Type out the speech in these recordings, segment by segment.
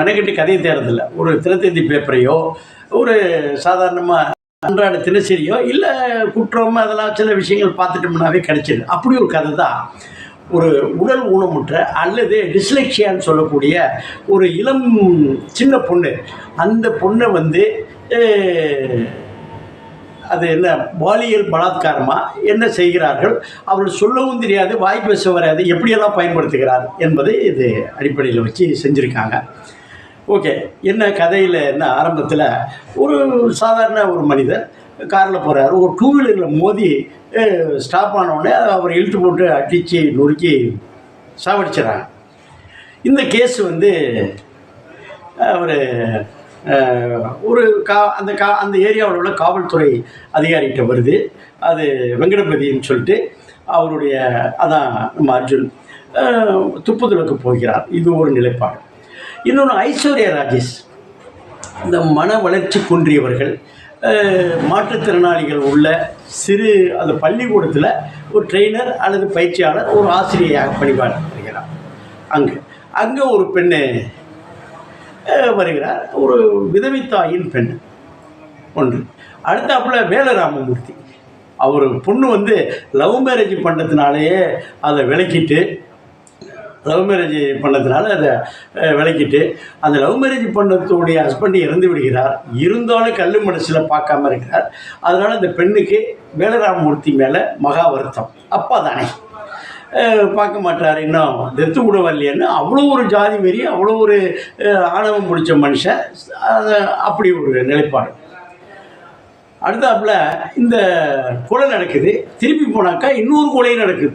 மெனக்கெட்டு கதையை தேடுறதில்ல. ஒரு தினத்தந்தி பேப்பரையோ ஒரு சாதாரணமாக அன்றாட தினசரியோ இல்லை குற்றம் அதெல்லாம் சில விஷயங்கள் பார்த்துட்டோம்னாவே கிடைச்சிது அப்படி ஒரு கதை தான். ஒரு உடல் ஊனமுற்ற அல்லது டிஸ்லெக்ஷியான்னு சொல்லக்கூடிய ஒரு இளம் சின்ன பொண்ணு. அந்த பொண்ணை வந்து அது என்ன பாலியல் பலாத்காரமாக என்ன செய்கிறார்கள்? அவர்கள் சொல்லவும் தெரியாது வாய் பேச வராது எப்படியெல்லாம் பயன்படுத்துகிறார் என்பதை இது அடிப்படையில் வச்சு செஞ்சுருக்காங்க. ஓகே என்ன கதையில் என்ன ஆரம்பத்தில் ஒரு சாதாரண ஒரு மனிதர் காரில் போகிறாரு ஒரு டூ வீலரில் மோதி ஸ்டாப் ஆனவுடனே அவர் இழுத்து போட்டு அடித்து நொறுக்கி சாவடிச்சிடறாங்க. இந்த கேஸ் வந்து அவர் ஒரு கா அந்த கா அந்த ஏரியாவில் உள்ள காவல்துறை அதிகாரிகிட்ட வருது. அது வெங்கடபதின்னு சொல்லிட்டு அவருடைய அதான் நம்ம அர்ஜுன் துப்புதலுக்கு போகிறார். இது ஒரு நிலைப்பாடு. இன்னொன்று ஐஸ்வர்யா ராஜேஷ். இந்த மன வளர்ச்சி குன்றியவர்கள் மாற்றுத்திறனாளிகள் உள்ள சிறு அந்த பள்ளிக்கூடத்தில் ஒரு ட்ரெயினர் அல்லது பயிற்சியாளர் ஒரு ஆசிரியையாக பணிபாடுகிறார் அங்கே அங்கே ஒரு பெண் வருகிறார். ஒரு விதவை தாயின் பெண் ஒன்று. அடுத்தாப்புல வேலராமமூர்த்தி. அவர் பொண்ணு வந்து லவ் மேரேஜ் பண்ணுறதுனாலேயே அதை விளக்கிட்டு லவ் மேரேஜ் பண்ணதுனால அதை விளக்கிட்டு அந்த லவ் மேரேஜ் பண்ணத்துடைய ஹஸ்பண்ட் இறந்து விடுகிறார். இருந்தாலும் கல் மனசில் பார்க்காம இருக்கிறார். அதனால் இந்த பெண்ணுக்கு வேலராமமூர்த்தி மேலே மகா வருத்தம். அப்பா தானே பார்க்க மாட்டார். இன்னும் தெத்து கூட வரலையேன்னு அவ்வளோ ஒரு ஜாதி மாரி அவ்வளோ ஒரு ஆணவம் பிடிச்ச மனுஷன். அப்படி ஒரு நிலைப்பாடு. அடுத்தாப்புல இந்த கொலை நடக்குது. திருப்பி போனாக்கா இன்னொரு கொலையும் நடக்குது.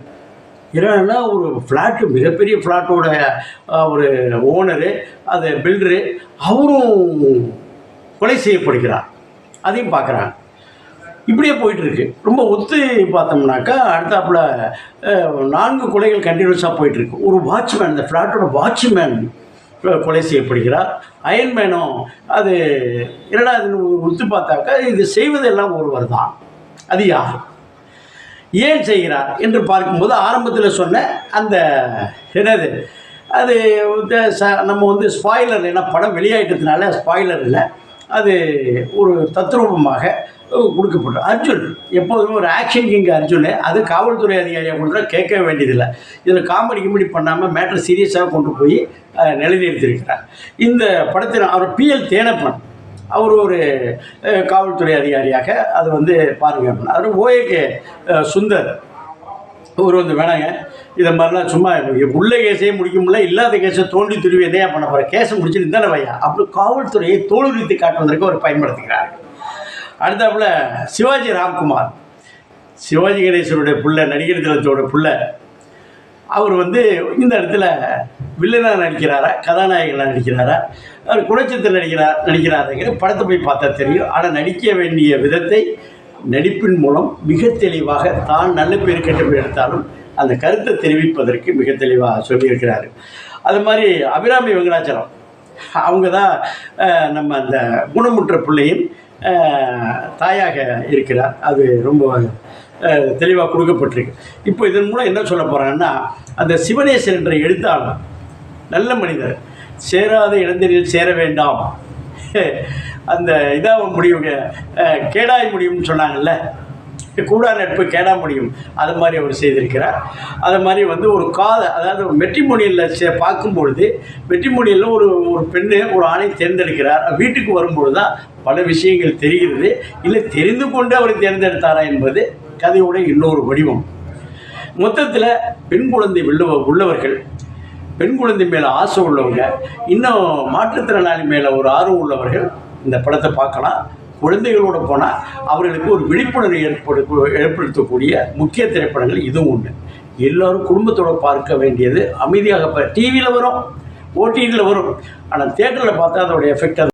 என்னன்னா ஒரு ஃப்ளாட்டு மிகப்பெரிய ஃப்ளாட்டோட ஒரு ஓனரு அது பில்டரு அவரும் கொலை செய்யப்படுகிறார். அதையும் பார்க்குறாங்க. இப்படியே போயிட்டுருக்கு. ரொம்ப ஒத்து பார்த்தோம்னாக்கா அடுத்தாப்புல நான்கு கொலைகள் கண்டினியூஸாக போயிட்டுருக்கு. ஒரு வாட்ச்மேன் இந்த ஃப்ளாட்டோட வாட்ச்மேன் கொலை செய்யப்படுகிறார். அயன்மேனும் அது என்னடா இது ஒத்து பார்த்தாக்கா இது செய்வதெல்லாம் ஒருவர் தான் அது யார்? ஏன் செய்கிறார் என்று பார்க்கும்போது ஆரம்பத்தில் சொன்ன அந்த என்னது அது வந்து ச- நம்ம வந்து ஸ்பாய்லர் ஏன்னா படம் வெளியாயிட்டதுனால ஸ்பாய்லர் இல்லை. அது ஒரு தத்ரூபமாக கொடுக்கப்படும் அர்ஜுன் எப்போதுமே ஒரு ஆக்ஷன் கிங் அர்ஜுன் அது காவல்துறை அதிகாரியாக கொடுத்தா கேட்க வேண்டியதில்லை. இதில் காமெடி கிமெடி பண்ணாமல் மேட்ரு சீரியஸாக கொண்டு போய் நிலைநிறுத்தியிருக்கிறார். இந்த படத்தில் அவர் பிஎல் தேனப்பன் அவர் ஒரு காவல்துறை அதிகாரியாக அது வந்து பாருங்க அப்படின்னா. அவர் ஓஏகே சுந்தர். அவர் வந்து வேணாங்க இதை மாதிரிலாம் சும்மா உள்ள கேஸையே முடிக்க முடியல இல்லாத கேஸை தோண்டி துருவி என்னையா பண்ண போகிற கேஸை முடிச்சுட்டு தானே வையா? அப்படி காவல்துறையை தோல்வித்து காட்டுவதற்கு அவர் பயன்படுத்துகிறார். அடுத்தாப்புல சிவாஜி ராம்குமார். சிவாஜி கணேசனுடைய புள்ள நடிகர் தினத்தோட புள்ள. அவர் வந்து இந்த இடத்துல வில்லனாக நடிக்கிறாரா கதாநாயகனாக நடிக்கிறாரா அவர் குணச்சத்தில் நடிக்கிறார் நடிக்கிறாருங்கிற படத்தை போய் பார்த்தா தெரியும். ஆனால் நடிக்க வேண்டிய விதத்தை நடிப்பின் மூலம் மிக தெளிவாக தான் நல்ல பேர் கெட்ட பேர் எடுத்தாலும் அந்த கருத்தை தெரிவிப்பதற்கு மிக தெளிவாக சொல்லியிருக்கிறாரு. அது மாதிரி அபிராமி வெங்கடாச்சலம். அவங்க தான் நம்ம அந்த குணமுற்ற பிள்ளையின் தாயாக இருக்கிறார். அது ரொம்ப தெளிவாக கொடுக்கப்பட்டிருக்கு. இப்போ இதன் மூலம் என்ன சொல்ல போகிறாங்கன்னா அந்த சிவனேசன் என்ற எழுத்தாளர் நல்ல மனிதர். சேராத இளைஞரில் சேர வேண்டாம். அந்த இதாக முடியுங்க. கேடாய் முடியும்னு சொன்னாங்கல்ல? கூடா நட்பு கேடா முடியும். அது மாதிரி அவர் செய்திருக்கிறார். அது மாதிரி வந்து ஒரு காத அதாவது ஒரு மெட்ரிமோனியலில் சே பார்க்கும்பொழுது மெட்ரிமோனியலில் ஒரு ஒரு பெண்ணு ஒரு ஆணை தேர்ந்தெடுக்கிறார். வீட்டுக்கு வரும்பொழுது தான் பல விஷயங்கள் தெரிகிறது. இல்லை தெரிந்து கொண்டு அவர் தேர்ந்தெடுத்தாரா என்பது கதையோட இன்னொரு வடிவம். மொத்தத்தில் பெண் குழந்தை உள்ளவர்கள் பெண் குழந்தை மேலே ஆசை உள்ளவங்க இன்னும் மாற்றுத்திறனாளி மேலே ஒரு ஆர்வம் உள்ளவர்கள் இந்த படத்தை பார்க்கலாம். குழந்தைகளோட போனால் அவர்களுக்கு ஒரு விழிப்புணர்வு ஏற்படு ஏற்படுத்தக்கூடிய முக்கிய திரைப்படங்கள் இதுவும் ஒன்று எல்லோரும் குடும்பத்தோடு பார்க்க வேண்டியது அமைதியாக டிவியில் வரும் ஓடிடியில் வரும். ஆனால் தேட்டரில் பார்த்தா அதோடைய எஃபெக்ட்